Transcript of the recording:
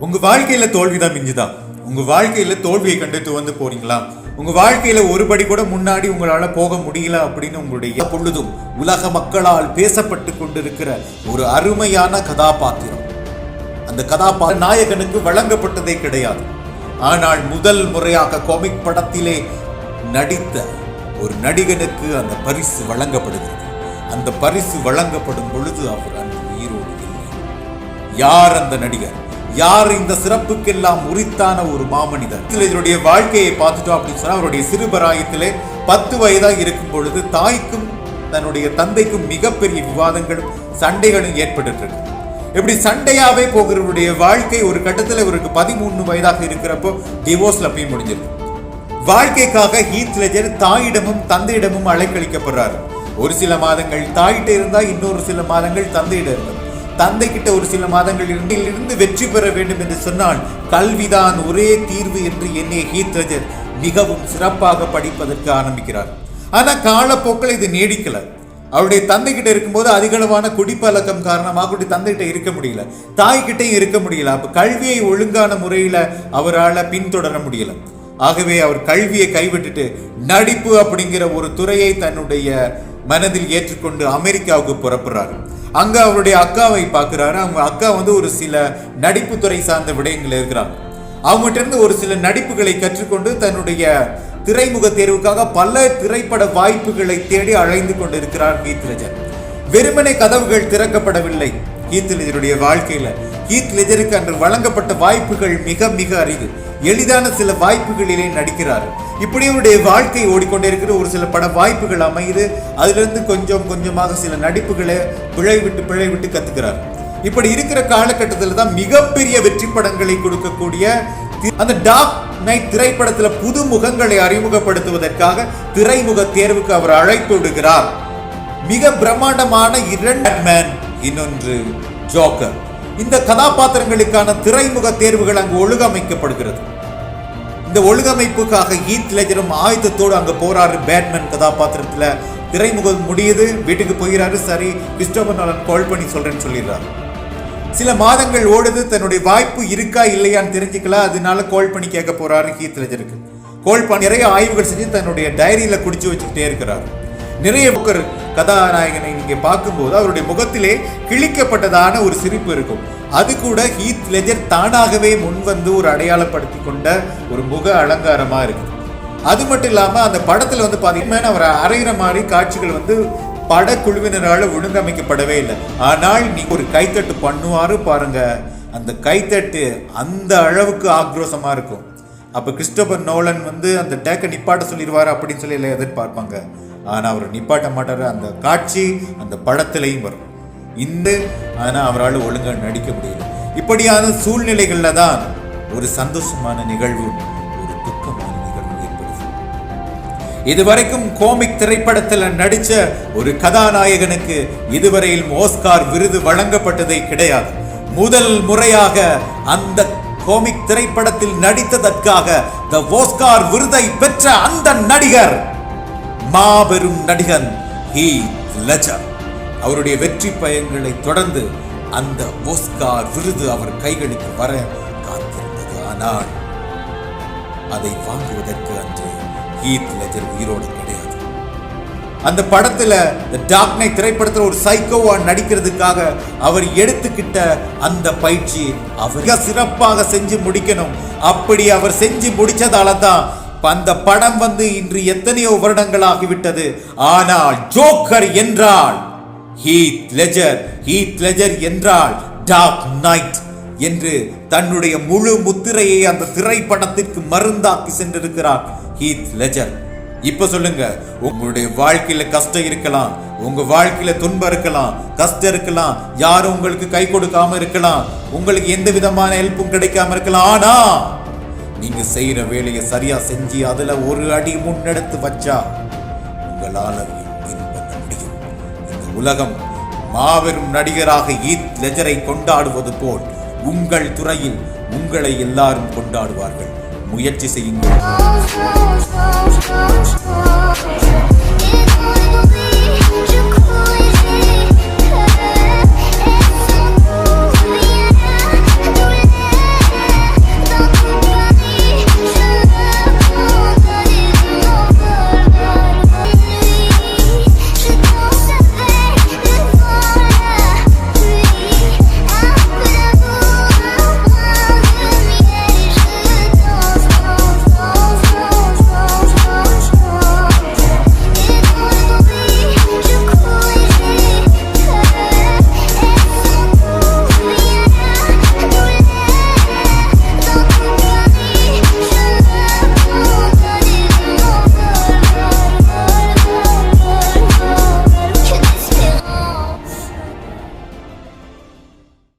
உங்க வாழ்க்கையில தோல்விதான் மிஞ்சுதான் உங்க வாழ்க்கையில தோல்வியை கண்டு துவந்து போறீங்களா? உங்க வாழ்க்கையில ஒருபடி கூட முன்னாடி உங்களால போக முடியல அப்படின்னு உங்களுடைய பொழுதும் உலக மக்களால் பேசப்பட்டு கொண்டிருக்கிற ஒரு அருமையான கதாபாத்திரம். அந்த கதாபாத்திர நாயகனுக்கு வழங்கப்பட்டதே கிடையாது. ஆனால் முதல் முறையாக காமிக் படத்திலே நடித்த ஒரு நடிகனுக்கு அந்த பரிசு வழங்கப்படுகிறது. அந்த பரிசு வழங்கப்படும் பொழுது அவர் அந்த உயிரோடு இல்லை. யார் அந்த நடிகர்? யார் இந்த சிறப்புக்கெல்லாம் உரித்தான ஒரு மாமனிதர்? இதனுடைய வாழ்க்கையை பார்த்துட்டோம் அப்படின்னு சொன்னால் அவருடைய சிறுபராயத்திலே பத்து வயதாக இருக்கும் பொழுது தாய்க்கும் தன்னுடைய தந்தைக்கும் மிகப்பெரிய விவாதங்களும் சண்டைகளும் ஏற்பட்டு இருக்கு இப்படி சண்டையாவே போகிறவருடைய வாழ்க்கை ஒரு கட்டத்தில் இவருக்கு பதிமூணு வயதாக இருக்கிறப்போ டிவோர்ஸ்ல போய் முடிஞ்சிருக்கு. வாழ்க்கைக்காக ஹீத் லெஜர் தாயிடமும் தந்தையிடமும் அலைக்கழிக்கப்படுறாரு. ஒரு சில மாதங்கள் தாயிட்ட இருந்தா இன்னொரு சில மாதங்கள் தந்தையிடம் இருந்தார். தந்தை கிட்ட ஒரு சில மாதங்கள் இருந்து இருந்து வெற்றி பெற வேண்டும் என்று சொன்னால் கல்விதான் ஒரே தீர்வு என்று எண்ணிய ஹீத்ரஜர் மிகவும் சிறப்பாக படிப்பதற்கு ஆரம்பிக்கிறார். ஆனா காலப்போக்கில் இது நீடிக்கல. அவருடைய தந்தை கிட்ட இருக்கும்போது அதிகளவான குடிப்பழக்கம் காரணமாக அவருடைய தந்தை கிட்ட இருக்க முடியல. தாய்கிட்டையும் இருக்க முடியல. அப்ப கல்வியை ஒழுங்கான முறையில அவரால் பின்தொடர முடியல. ஆகவே அவர் கல்வியை கைவிட்டுட்டு நடிப்பு அப்படிங்கிற ஒரு துறையை தன்னுடைய மனதில் ஏற்றுக்கொண்டு அமெரிக்காவுக்கு புறப்படுறாரு. அங்கே அவருடைய அக்காவை பார்க்குறாரு. அவங்க அக்கா வந்து ஒரு சில நடிப்புத்துறை சார்ந்த விடயங்கள் இருக்கிறாங்க. அவங்ககிட்ட இருந்து ஒரு சில நடிப்புகளை கற்றுக்கொண்டு தன்னுடைய திரைமுக தேர்வுக்காக பல திரைப்பட வாய்ப்புகளை தேடி அழைந்து கொண்டிருக்கிறார் கீத் வெறுமனை கதவுகள் திறக்கப்படவில்லை கீத் வாழ்க்கையில் வாழ்க்கையில. ஹீத் லெஜருக்கு அன்று வழங்கப்பட்ட வாய்ப்புகள் மிக மிக அரிது. எளிதான சில வாய்ப்புகளிலே நடிக்கிறார். இப்படி அவருடைய வாழ்க்கை ஓடிக்கொண்டே இருக்கிற ஒரு சில பட வாய்ப்புகள் அமையுது. அதிலிருந்து கொஞ்சம் கொஞ்சமாக சில நடிப்புகளை பிழை விட்டு பிழை விட்டு கத்துக்கிறார். இப்படி இருக்கிற காலகட்டத்தில் தான் மிகப்பெரிய வெற்றி படங்களை கொடுக்கக்கூடிய அந்த டாக் நைட் திரைப்படத்தில் புது முகங்களை அறிமுகப்படுத்துவதற்காக திரைமுக தேர்வுக்கு அவர் அழைப்பு விடுகிறார். மிக பிரம்மாண்டமான இரண்டு இன்னொன்று ஜோக்கர் இந்த கதாபாத்திரங்களுக்கான திரைமுக தேர்வுகள் அங்கு ஒழுங்கமைக்கப்படுகிறது. இந்த ஒழுங்கமைப்புக்காக ஈத் லெஜரும் ஆயுதத்தோடு அங்கே போறாரு பேட்மேன் கதாபாத்திரத்தில் திரைமுகம் முடியுது வீட்டுக்கு போகிறாரு சரி கிறிஸ்டோபர் நலன் கால் பண்ணி சொல்றேன்னு சொல்லிடுறாரு. சில மாதங்கள் ஓடுது தன்னுடைய வாய்ப்பு இருக்கா இல்லையான்னு தெரிஞ்சுக்கல அதனால கால் பண்ணி கேட்க போறாரு ஹீத் லெஜருக்கு. கோல் பண்ணி நிறைய ஆய்வுகள் செஞ்சு தன்னுடைய டைரியில குடிச்சு வச்சுக்கிட்டே இருக்கிறார். நிறைய புக்கர் கதாநாயகனை நீங்கள் பார்க்கும்போது அவருடைய முகத்திலே கிழிக்கப்பட்டதான ஒரு சிரிப்பு இருக்கும். அது கூட ஹீத் லெஜர் தானாகவே முன்வந்து ஒரு அடையாளப்படுத்தி கொண்ட ஒரு முக அலங்காரமாக இருக்குது. அது மட்டும் இல்லாமல் அந்த படத்தில் வந்து பார்த்தீங்கன்னா அவர் அரைகிற மாதிரி காட்சிகள் வந்து படக்குழுவினரால் ஒழுங்கமைக்கப்படவே இல்லை. ஆனால் நீ ஒரு கைத்தட்டு பண்ணுவாரு பாருங்க. அந்த கைத்தட்டு அந்த அளவுக்கு ஆக்ரோசமாக இருக்கும். அப்போ கிறிஸ்டபர் நோலன் வந்து அந்த டேக்கை நிப்பாட்ட சொல்லிடுவார் அப்படின்னு சொல்லி எல்லாம் எதிர்பார்ப்பாங்க. ஆனா அவர் நிப்பாட்ட மாட்டார். அந்த காட்சி அந்த படத்திலையும் வரும். இந்த ஆனா அவரால் ஒழுங்கா நடிக்க முடியல. இப்படியான சூழ்நிலைகள்ல தான் ஒரு சந்தோஷமான நிகழ்வு ஒரு துக்கமான நிகழ்வு ஏற்படுது. இதுவரைக்கும் கோமிக் திரைப்படத்தில் நடிச்ச ஒரு கதாநாயகனுக்கு இதுவரையில் ஓஸ்கார் விருது வழங்கப்பட்டதே கிடையாது. முதல் முறையாக அந்த கோமிக் திரைப்படத்தில் நடித்ததற்காக த ஓஸ்கார் விருதை பெற்ற அந்த நடிகர் மாபெரும் நடிகன் ஹீ லெஜர் அவருடைய வெற்றி பயன்களை தொடர்ந்து அந்த ஓஸ்கார் விருது அவர் கைகளுக்கு வர காத்திருந்தது. ஆனால் அதை வாங்குவதற்கு அன்று ஹீத் லெஜர் உயிரோடு கிடையாது. அந்த படத்துல டார்க் நைட் திரைப்படத்துல ஒரு சைக்கோவா நடிக்கிறதுக்காக அவர் எடுத்துக்கிட்ட அந்த பயிற்சி அவர் சிறப்பாக செஞ்சு முடிக்கணும். அப்படி அவர் செஞ்சு முடிச்சதால தான் அந்த படம் வந்து இன்று எத்தனையோ வருடங்களாகிவிட்டது. ஆனால் ஜோக்கர் என்றால் ஹீத் லெஜர் ஹீத் லெஜர் என்றால் டார்க் நைட் என்று தன்னுடைய முழு முத்திரையை அந்த திரைப்படத்திற்கு மருந்தாக்கி சென்றிருக்கிறார் ஹீத் லெஜர். இப்ப சொல்லுங்க உங்களுடைய வாழ்க்கையில கஷ்டம் இருக்கலாம் உங்க வாழ்க்கையில துன்பம் இருக்கலாம் கஷ்டம் இருக்கலாம் யாரும் உங்களுக்கு கை கொடுக்காம இருக்கலாம் உங்களுக்கு எந்த விதமான ஹெல்ப்பும் கிடைக்காம இருக்கலாம். ஆனா நீங்க செய்யற வேலையை சரியா செஞ்சு அதுல ஒரு அடி முன்னெடுத்து வச்சா உங்களால வின் பண்ண முடியும் இந்த உலகம் மாபெரும் நடிகராக ஈத் லெஜரை கொண்டாடுவது போல் உங்கள் துறையில் உங்களை எல்லாரும் கொண்டாடுவார்கள். முயற்சி செய்யுங்கள்.